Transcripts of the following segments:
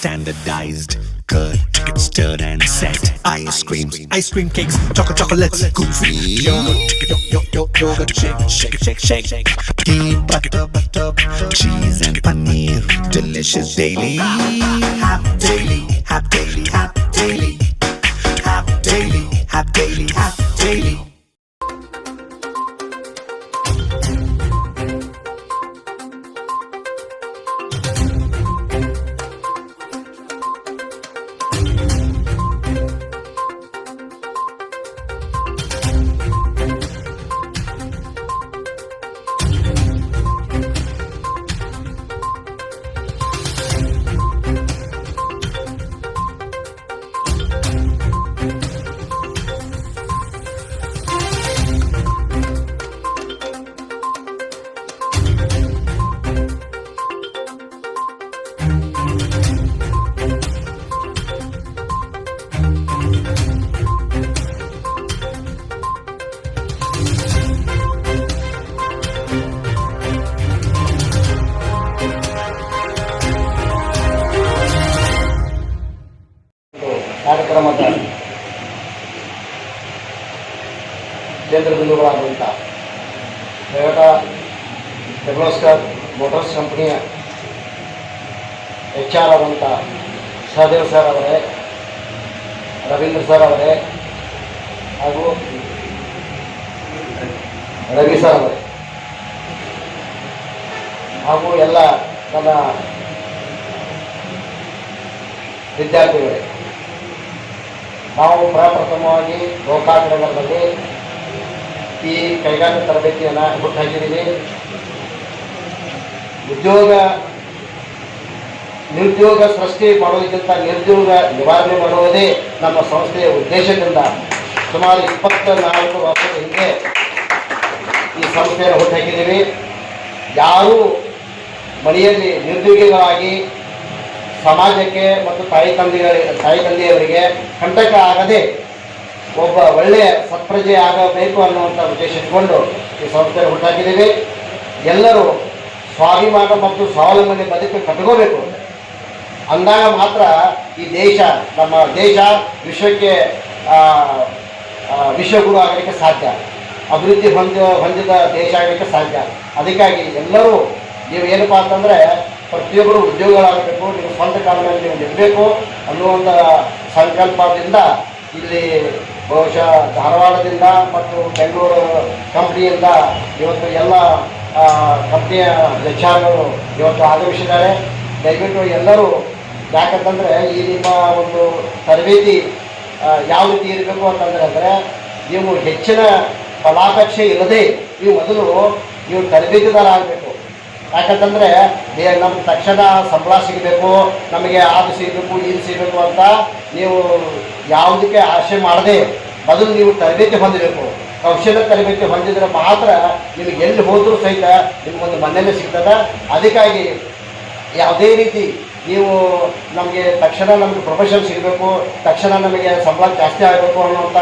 standardized. Chicken stirred and set. Ice creams, ice cream cakes, chocolate chocolates, kufi, yogurt, yo, yo, yo, yogurt shake, shake, shake, shake, shake. Ghee, butter, butter, cheese and paneer, delicious daily. Have daily, have daily, have daily, have daily, have daily, have daily. ಒಂದು ಕಾರ್ಯಕ್ರಮದ ಕೇಂದ್ರ ಬಿಂದುಗಳಾದಂಥ Toyota Kirloskar motors ಕಂಪ್ನಿಯ H R ಆದಂಥ Sahadev sir ಅವರೇ Ravindra sir ಅವರೇ ಹಾಗೂ Ravi sir ಅವರೇ. ಹಾಗೂ ಎಲ್ಲ ನನ್ನ ವಿದ್ಯಾರ್ಥಿಗಳೇ. ನಾವು ಪ್ರಪ್ರಥಮವಾಗಿ ಗೋಕಾಕ್ ಈ ಕೈಗಾರಿಕಾ ತರಬೇತಿಯನ್ನು ಹುಟ್ಟಾಗಿದ್ದೀವಿ ಉದ್ಯೋಗ, ನಿರುದ್ಯೋಗ ಸೃಷ್ಟಿ ಮಾಡೋದಕ್ಕಿಂತ ನಿರುದ್ಯೋಗ ನಿವಾರಣೆ ಮಾಡುವುದೇ ನಮ್ಮ ಸಂಸ್ಥೆಯ ಉದ್ದೇಶದಿಂದ ಸುಮಾರು ಇಪ್ಪತ್ತ ನಾಲ್ಕು ವರ್ಷದ ಹಿಂದೆ ಈ ಸಂಸ್ಥೆಯನ್ನು ಹುಟ್ಟಾಕಿದ್ದೀವಿ. ಯಾರೂ ಮನೆಯಲ್ಲಿ ನಿರುದ್ಯೋಗಿಗಳಾಗಿ ಸಮಾಜಕ್ಕೆ ಮತ್ತು ತಾಯಿ ತಂದೆಗಳಿಗೆ ತಾಯಿ ತಂದೆಯವರಿಗೆ ಕಂಟಕ ಆಗದೆ ಒಬ್ಬ ಒಳ್ಳೆಯ ಸತ್ಪ್ರಜೆ ಆಗಬೇಕು ಅನ್ನುವಂಥ ಉದ್ದೇಶ ಇಟ್ಕೊಂಡು ಈ ಸಂಸ್ಥೆ ಹುಟ್ಟಾಕಿದ್ದೀವಿ ಎಲ್ಲರೂ ಸ್ವಾಭಿಮಾನ ಮತ್ತು ಸ್ವಾವಲಂಬನೆ ಬದುಕು ಕಟ್ಕೋಬೇಕು. ಅಂದಾಗ ಮಾತ್ರ ಈ ದೇಶ, ನಮ್ಮ ದೇಶ ವಿಶ್ವಕ್ಕೆ ವಿಶ್ವಗುರು ಆಗಲಿಕ್ಕೆ ಸಾಧ್ಯ. ಅಭಿವೃದ್ಧಿ ಹೊಂದ, ಹೊಂದಿದ ದೇಶ ಆಗಲಿಕ್ಕೆ ಸಾಧ್ಯ. ಅದಕ್ಕಾಗಿ ಎಲ್ಲರೂ ನೀವು ಏನಪ್ಪಾ ಅಂತಂದರೆ ಪ್ರತಿಯೊಬ್ಬರು ಉದ್ಯೋಗಗಳಾಗಬೇಕು, ನೀವು ಸ್ವಂತ ಕಾಲದಲ್ಲಿ ನೀವು ನಿಲ್ಲಬೇಕು ಅನ್ನುವಂಥ ಸಂಕಲ್ಪದಿಂದ ಇಲ್ಲಿ ಬಹುಶಃ ಧಾರವಾಡದಿಂದ ಮತ್ತು ಬೆಂಗಳೂರು ಕಂಪ್ನಿಯಿಂದ ಇವತ್ತು ಎಲ್ಲ ಕಂಪ್ನಿಯ ಅಧ್ಯಕ್ಷರು ಇವತ್ತು ಆಗಮಿಸಿದ್ದಾರೆ. ದಯವಿಟ್ಟು ಎಲ್ಲರೂ ಯಾಕಂತಂದರೆ ಈ ನಿಮ್ಮ ಒಂದು ತರಬೇತಿ ಯಾವ ರೀತಿ ಇರಬೇಕು ಅಂತಂದರೆ ಅಂದರೆ ನೀವು ಹೆಚ್ಚಿನ ಫಲಾಪೇಕ್ಷೆ ಇಲ್ಲದೆ ನೀವು ಮೊದಲು ನೀವು ತರಬೇತಿದಾರ ಆಗಬೇಕು ಯಾಕಂತಂದರೆ ನಮ್ಗೆ ತಕ್ಷಣ ಸಂಬಳ ಸಿಗಬೇಕು, ನಮಗೆ ಅದು ಸಿಗಬೇಕು ಇದು ಸಿಗಬೇಕು ಅಂತ ನೀವು ಯಾವುದಕ್ಕೆ ಆಶೆ ಮಾಡದೆ ಬದಲು ನೀವು ತರಬೇತಿ ಹೊಂದಬೇಕು ಕೌಶಲ್ಯ ತರಬೇತಿ ಹೊಂದಿದ್ರೆ ಮಾತ್ರ ನಿಮಗೆ ಎಲ್ಲಿ ಹೋದರೂ ಸಹಿತ ನಿಮಗೊಂದು ಮನೆಯಲ್ಲೇ ಸಿಗ್ತದೆ. ಅದಕ್ಕಾಗಿ ಯಾವುದೇ ರೀತಿ ನೀವು ನಮಗೆ ತಕ್ಷಣ ನಮಗೆ ಪ್ರೊಫೆಷನ್ ಸಿಗಬೇಕು, ತಕ್ಷಣ ನಮಗೆ ಸಂಬಳ ಜಾಸ್ತಿ ಆಗಬೇಕು ಅನ್ನುವಂಥ,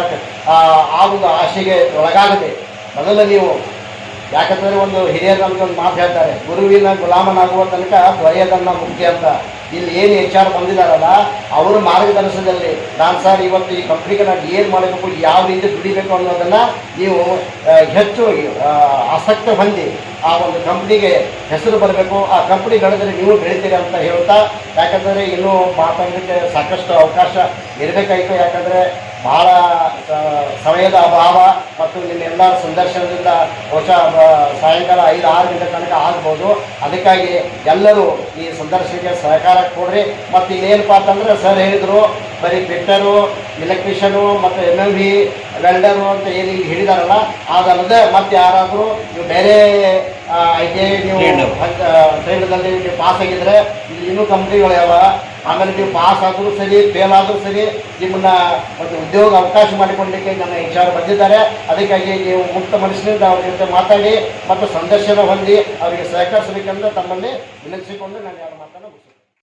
ಆ ಒಂದು ಆಸೆಗೆ ಒಳಗಾಗದೆ ಮೊದಲು ನೀವು ಯಾಕಂದರೆ ಒಂದು ಹಿರಿಯರು ಅಂತ ಒಂದು ಮಾತು ಹೇಳ್ತಾರೆ, ಗುರುವಿನ ಗುಲಾಮನಾಗುವ ತನಕ ದೊರೆಯದನ್ನ ಮುಖ್ಯ ಅಂತ. ಇಲ್ಲಿ ಏನು ಎಚ್ ಆರ್ ಬಂದಿದ್ದಾರಲ್ಲ, ಅವರ ಮಾರ್ಗದರ್ಶನದಲ್ಲಿ ನಾನು ಸರ್ ಇವತ್ತು ಈ ಕಂಪ್ನಿಗೆ ನಾನು ಏನು ಮಾಡಬೇಕು, ಯಾವ ರೀತಿ ದುಡಿಬೇಕು ಅನ್ನೋದನ್ನು ನೀವು ಹೆಚ್ಚು ಆಸಕ್ತಿ ಹೊಂದಿ ಆ ಒಂದು ಕಂಪ್ನಿಗೆ ಹೆಸರು ಬರಬೇಕು. ಆ ಕಂಪ್ನಿ ಬೆಳೆದರೆ ನೀವು ಬೆಳಿತೀರಿ ಅಂತ ಹೇಳ್ತಾ, ಯಾಕಂದರೆ ಇನ್ನೂ ಮಾತಾಡಲಿಕ್ಕೆ ಸಾಕಷ್ಟು ಅವಕಾಶ ಇರಬೇಕಾಯಿತು. ಯಾಕಂದರೆ ಭಾಳ ಆ, ಸಮಯದ ಅಭಾವ ಮತ್ತು ನಿಮ್ಮೆಲ್ಲ ಸಂದರ್ಶನದಿಂದ ಬಹುಶಃ ಸಾಯಂಕಾಲ ಐದು ಆರು ಗಂಟೆ ತನಕ ಆಗ್ಬೋದು. ಅದಕ್ಕಾಗಿ ಎಲ್ಲರೂ ಈ ಸಂದರ್ಶನಕ್ಕೆ ಸಹಕಾರ ಕೊಡ್ರಿ. ಮತ್ತು ಇನ್ನೇನಪ್ಪ ಅಂತಂದರೆ ಸರ್ ಹೇಳಿದರು ಬರೀ ಫಿಟ್ಟರು ಇಲೆಕ್ಟ್ರಿಷಿಯನು ಮತ್ತು ಎಂ ಎಲ್ ಬಿ ವೆಲ್ಡರು ಅಂತ ಏನು ಈಗ ಹೇಳಿದಾರಲ್ಲ ಅದಲ್ಲದೆ ಮತ್ತೆ ಯಾರಾದರೂ ನೀವು ಬೇರೆ ಐ ಟಿ ಐ ನೀವು ಟ್ರೈನ್ದಲ್ಲಿ ನೀವು ಪಾಸ್ ಆಗಿದ್ದರೆ ಇಲ್ಲಿ ಇನ್ನೂ ಕಂಪ್ನಿಗಳು ಯಾವ ಆಮೇಲೆ ನೀವು ಪಾಸ್ ಆದರೂ ಸರಿ ಫೇಲ್ ಆದರೂ ಸರಿ, ನಿಮ್ಮನ್ನ ಒಂದು ಉದ್ಯೋಗ ಅವಕಾಶ ಮಾಡಿಕೊಡ್ಲಿಕ್ಕೆ ನನ್ನ ವಿಚಾರ ಬಂದಿದ್ದಾರೆ. ಅದಕ್ಕಾಗಿ ನೀವು ಮುಕ್ತ ಮನಸ್ಸಿನಿಂದ ಅವ್ರ ಜೊತೆ ಮಾತಾಡಿ ಮತ್ತು ಸಂದರ್ಶನ ಹೊಂದಿ, ಅವರಿಗೆ ಸಹಕರಿಸಬೇಕೆಂದು ತಮ್ಮಲ್ಲಿ ವಿನಂತಿಸಿಕೊಂಡು ನಾನು ಯಾರು ಮುಗಿಸ್ತೇನೆ.